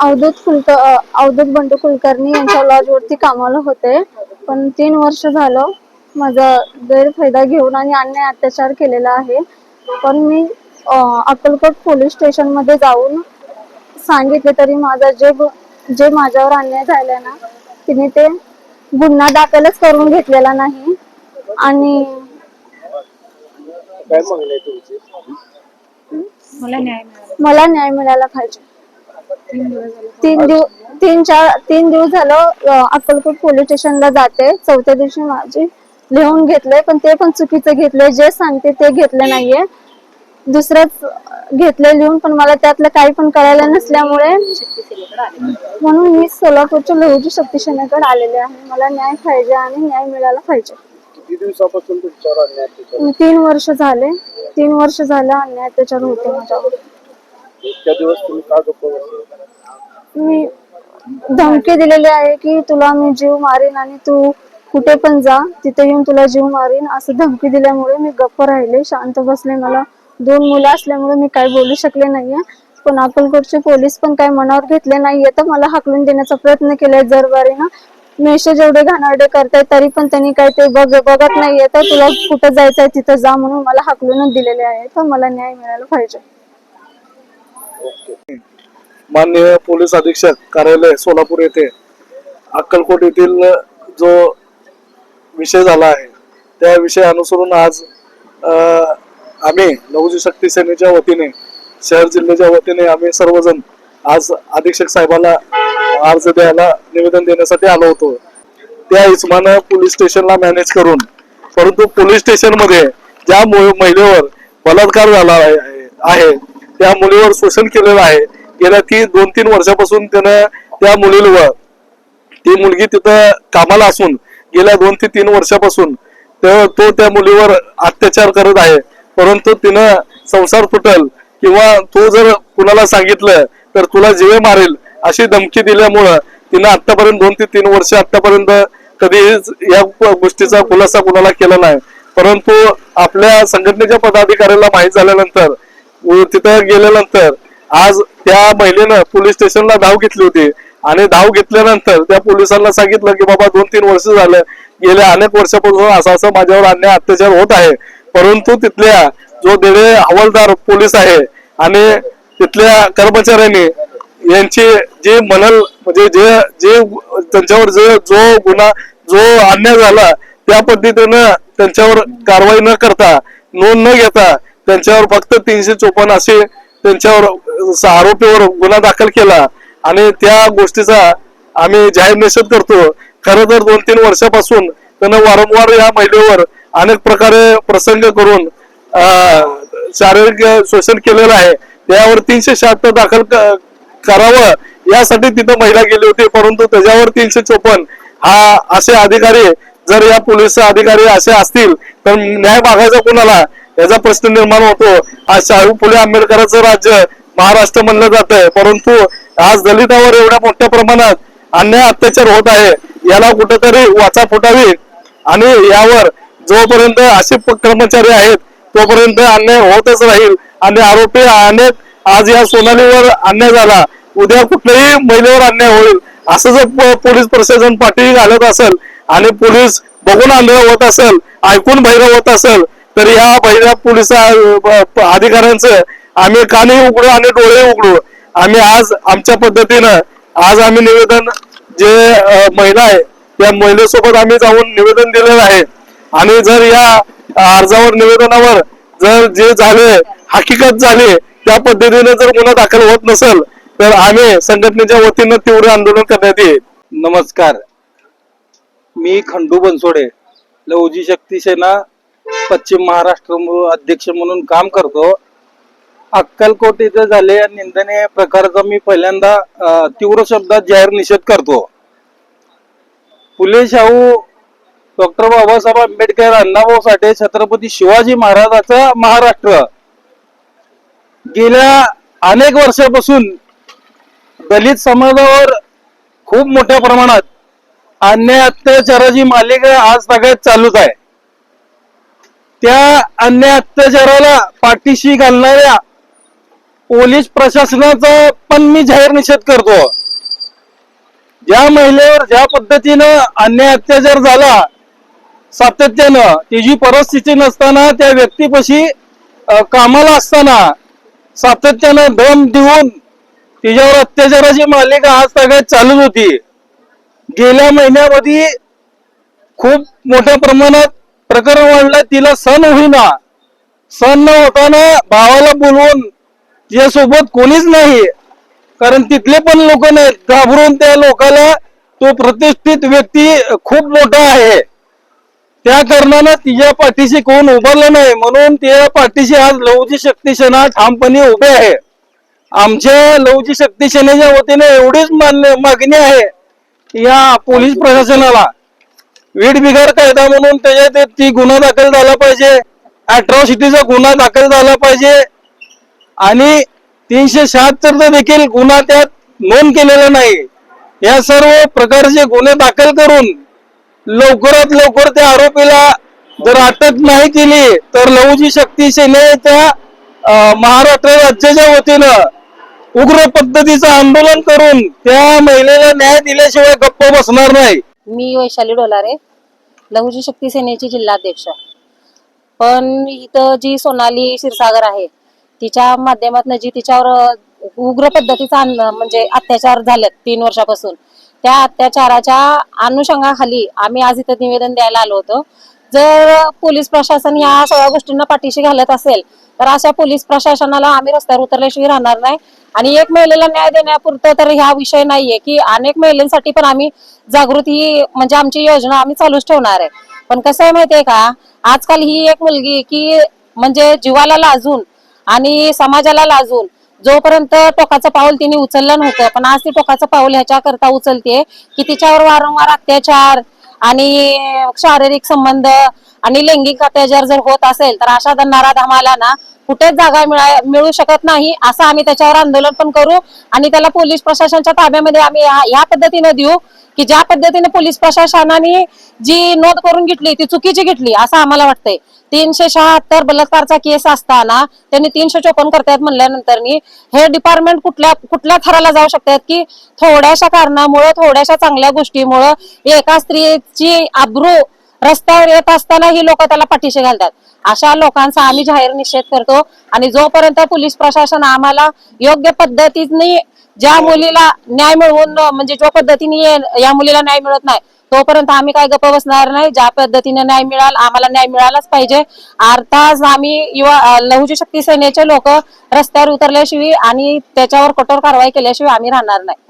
अवधूत कुलक अवधूत बंडू कुलकर्णी यांच्या लॉजवरती कामाला होते. पण तीन वर्ष झालं माझा गैरफायदा घेऊन आणि अन्याय अत्याचार केलेला आहे. पण मी अक्कलकोट पोलीस स्टेशनमध्ये जाऊन सांगितले तरी माझा जे जे माझ्यावर अन्याय झालाय ना तिने ते गुन्हा दाखलच करून घेतलेला नाही. आणि मला न्याय मिळाला पाहिजे. तीन दिवस तीन चार तीन दिवस झालं अक्कलकोट पोलीस स्टेशनला जाते. चौथ्या दिवशी माझी लिहून घेतले पण ते पण चुकीचं घेतले जे सांगते ते घेतले नाहीये. दुसरंच घेतले लिहून पण मला त्यातलं काही पण कळायला नसल्यामुळे म्हणून मी सोलापूरच्या लहुजी शक्ती सेनेकडे आलेले आहे. मला न्याय पाहिजे आणि न्याय मिळाला पाहिजे. तीन वर्ष झाले. तीन वर्ष झालं अन्याय त्याच्यावर होते माझ्यावर. इतक्या दिवस तुम्ही का गप्प बसले मी धमकी दिलेली आहे की तुला मी जीव मारीन आणि तू कुठे पण जा तिथे येऊन तुला जीव मारीन असं धमकी दिल्यामुळे मी गप्प राहिले शांत बसले. मला दोन मुलं असल्यामुळे मी काही बोलू शकले नाहीये. पण अकोलकोटचे पोलीस पण काही मनावर घेतले नाहीये तर मला हाकलून देण्याचा प्रयत्न केलाय जरबारीनं. मेसेज एवढे घाणारडे करताय तरी पण त्यांनी काही ते बघ बघत नाहीये. तर तुला कुठं जायचंय तिथं जा म्हणून मला हाकलूनच दिलेले आहे. तर मला न्याय मिळायला पाहिजे. माननीय पोलीस अधीक्षक कार्यालय सोलापूर येथे अक्कलकोट येथील जो विषय झाला आहे त्या विषय अनुसरून आज आम्ही लहुजी शक्ती सेनेच्या वतीने शहर जिल्ह्याच्या वतीने आम्ही सर्वजण आज अधीक्षक साहेबाला अर्ज द्यायला निवेदन देण्यासाठी आलो होतो. त्या इस्मानं पोलीस स्टेशनला मॅनेज करून परंतु पोलीस स्टेशनमध्ये ज्या मु- महिलेवर बलात्कार झाला आहे आहे, त्या मुलीवर शोषण केलेलं आहे. गेल्या ती दोन तीन वर्षापासून त्यानं त्या मुलीवर ती मुलगी तिथं कामाला असून गेल्या दोन ते तीन वर्षापासून तो तो त्या मुलीवर अत्याचार करत आहे. परंतु तिनं संसार तुटल किंवा तो जर कुणाला सांगितलं तर तुला जीवे मारेल अशी धमकी दिल्यामुळं तिनं आतापर्यंत दोन ते तीन वर्ष आतापर्यंत कधीच या गोष्टीचा खुलासा कुणाला केला नाही. परंतु आपल्या संघटनेच्या पदाधिकाऱ्याला माहीत झाल्यानंतर तिथं गेल्यानंतर आज त्या महिलेनं पोलीस स्टेशनला धाव घेतली होती. आणि धाव घेतल्यानंतर त्या पोलिसांना सांगितलं की बाबा दोन तीन वर्ष झालं. गेल्या अनेक वर्षापासून असं असं माझ्यावर अन्याय अत्याचार होत आहे. परंतु तिथल्या जो देणे हवालदार पोलीस आहे आणि तिथल्या कर्मचाऱ्यांनी यांची जे मनल म्हणजे जे जे त्यांच्यावर जे जो गुन्हा जो अन्याय झाला त्या पद्धतीनं त्यांच्यावर कारवाई न करता नोंद न घेता त्यांच्यावर फक्त तीनशे चोपन्न असे त्यांच्यावर आरोपीवर गुन्हा दाखल केला. आणि त्या गोष्टीचा आम्ही जाहीर निषेध करतो. खरं तर दोन तीन वर्षापासून त्यानं वारंवार या महिलेवर अनेक प्रकारे प्रसंग करून शारीरिक शोषण केलेलं आहे. त्यावर तीनशे शहात्तर दाखल क- करावं यासाठी तिथं महिला गेली होती. परंतु त्याच्यावर तीनशे चोपन्न हा असे अधिकारी जर या पोलीस अधिकारी असे असतील तर न्याय मागायचा कोणाला? याचा प्रश्न निर्माण होतो. आज शाहू फुले आंबेडकरांचं राज्य महाराष्ट्र म्हणलं जात. परंतु आज दलितावर एवढ्या मोठ्या प्रमाणात अन्याय अत्याचार होत आहे याला कुठेतरी वाचा फुटावी. आणि यावर जोपर्यंत असे कर्मचारी आहेत तोपर्यंत अन्याय होतच राहील. आणि आरोपी अनेक आज या सोनालीवर अन्याय झाला. उद्या कुठल्याही महिलेवर अन्याय होईल. असं जर प- पोलीस प्रशासन पाठी घालत असेल आणि पोलीस बघून आंधळ होत असेल ऐकून भैरव होत असेल तर या पहिल्या पोलीस अधिकाऱ्यांचं आम्ही कानही उघडू आणि डोळे उघडू. आम्ही आज आमच्या पद्धतीनं आज आम्ही निवेदन जे महिला आहे त्या महिलेसोबत आम्ही जाऊन निवेदन दिलेलं आहे. आणि जर या अर्जावर निवेदनावर जर जे झाले हकीकत झाली त्या पद्धतीने जर गुन्हा दाखल होत नसेल तर आम्ही संघटनेच्या वतीनं तीव्र आंदोलन करण्यात येईल. नमस्कार. मी खंडू बनसोडे लवजी शक्ती सेना पश्चिम महाराष्ट्र अध्यक्ष म्हणून काम करतो. अक्कलकोट इथं झाले या निंदनीय प्रकारचा मी पहिल्यांदा तीव्र शब्दात जाहीर निषेध करतो. फुले शाहू डॉक्टर बाबासाहेब आंबेडकर अण्णाभाऊ साठे छत्रपती शिवाजी महाराजाचा महाराष्ट्र. गेल्या अनेक वर्षापासून दलित समाजावर खूप मोठ्या प्रमाणात अन्याय अत्याचाराची मालिका आज सगळ्यात चालूच आहे. त्या अन्याय अत्याचाराला पाठीशी घालणाऱ्या पोलीस प्रशासनाचा पण मी जाहीर निषेध करतो. ज्या महिलेवर ज्या पद्धतीनं अन्याय अत्याचार झाला सातत्यानं तिची परिस्थिती नसताना त्या व्यक्तीपाशी कामाला असताना सातत्यानं दम देऊन तिच्यावर अत्याचाराची मालिका आज सगळ्यात चालूच होती. गेल्या महिन्यामध्ये खूप मोठ्या प्रमाणात प्रकरण वाढलं तिला सण होईना. सण न होताना भावाला बोलवून सोबत कोणीच नाही. कारण तिथले पण लोक नाहीत. घाबरून त्या लोकाला तो प्रतिष्ठित व्यक्ती खूप मोठा आहे. त्या कारणानं तिच्या पाठीशी कोण उभारलं नाही. म्हणून त्या पाठीशी आज लवजी शक्ती सेना ठामपणे उभे आहे. आमच्या लवजी शक्ती सेनेच्या वतीने एवढीच मान्य मागणी आहे. या पोलीस प्रशासनाला. वीड बिघाड कायदा म्हणून त्याच्यात ती गुन्हा दाखल झाला पाहिजे. अॅट्रॉसिटीचा गुन्हा दाखल झाला पाहिजे. आणि तीनशे शहात्तरचा देखील गुन्हा त्यात नोंद केलेला नाही. या सर्व प्रकारचे गुन्हे दाखल करून लवकरात लवकर त्या आरोपीला जर अटक नाही केली तर लवजी शक्ती सेनेच्या महाराष्ट्र राज्याच्या वतीनं उग्र पद्धतीचं आंदोलन करून त्या महिलेला न्याय दिल्याशिवाय गप्प बसणार नाही. मी वैशाली डोलारे लघुजी शक्ती सेनेची जिल्हाध्यक्ष. पण इथं जी सोनाली क्षीरसागर आहे तिच्या माध्यमातून जी तिच्यावर उग्र पद्धतीचा म्हणजे अत्याचार झालेत तीन वर्षापासून त्या अत्याचाराच्या अनुषंगाखाली आम्ही आज इथं निवेदन द्यायला आलो होतो. जर पोलीस प्रशासन या सगळ्या गोष्टींना पाठीशी घालत असेल तर अशा पोलीस प्रशासनाला आम्ही रस्त्यावर उतरल्याशिवाय राहणार नाही. आणि एक महिलेला न्याय देण्यापुरतं तर ह्या विषय नाहीये की अनेक महिलांसाठी पण आम्ही जागृती म्हणजे आमची योजना आम्ही चालूच ठेवणार आहे. पण कसं आहे माहितीये का? आजकाल ही एक मुलगी की म्हणजे जीवाला लाजून आणि समाजाला लाजून जोपर्यंत टोकाचं पाऊल तिने उचललं नव्हतं पण आज ती टोकाचं पाऊल ह्याच्या करता उचलते की तिच्यावर वारंवार अत्याचार आणि शारीरिक संबंध आणि लैंगिक अत्याचार जर होत असेल तर अशा दंडारा धामाला ना कुठेच जागा मिळू शकत नाही असं आम्ही त्याच्यावर आंदोलन पण करू आणि त्याला पोलीस प्रशासनाच्या ताब्यामध्ये आम्ही या पद्धतीने देऊ की ज्या पद्धतीने पोलीस प्रशासनाने जी नोंद करून घेतली ती चुकीची घेतली असं आम्हाला वाटतंय. तीनशे शहात्तर बलात्कारचा केस असताना त्यांनी तीनशे चोपन्न करतायत म्हणल्यानंतर हे डिपार्टमेंट कुठल्या कुठल्या थराला जाऊ शकतात की थोड्याशा कारणामुळं थोड्याशा चांगल्या गोष्टीमुळं एका स्त्रीची आब्रू रस्त्यावर येत असताना ही लोक त्याला पाठीशी घालतात. अशा लोकांचा आम्ही जाहीर निषेध करतो आणि जोपर्यंत पोलीस प्रशासन आम्हाला योग्य पद्धतीने ज्या मुलीला न्याय मिळवून म्हणजे ज्या पद्धतीने ये- या मुलीला न्याय मिळत नाही तोपर्यंत आम्ही काय गप्प बसणार नाही. ज्या पद्धतीने न्याय मिळाल आम्हाला न्याय मिळालाच पाहिजे. अर्थात आम्ही युवा लहुजी शक्ती सेनेचे लोक रस्त्यावर उतरल्याशिवाय आणि त्याच्यावर कठोर कारवाई केल्याशिवाय आम्ही राहणार नाही.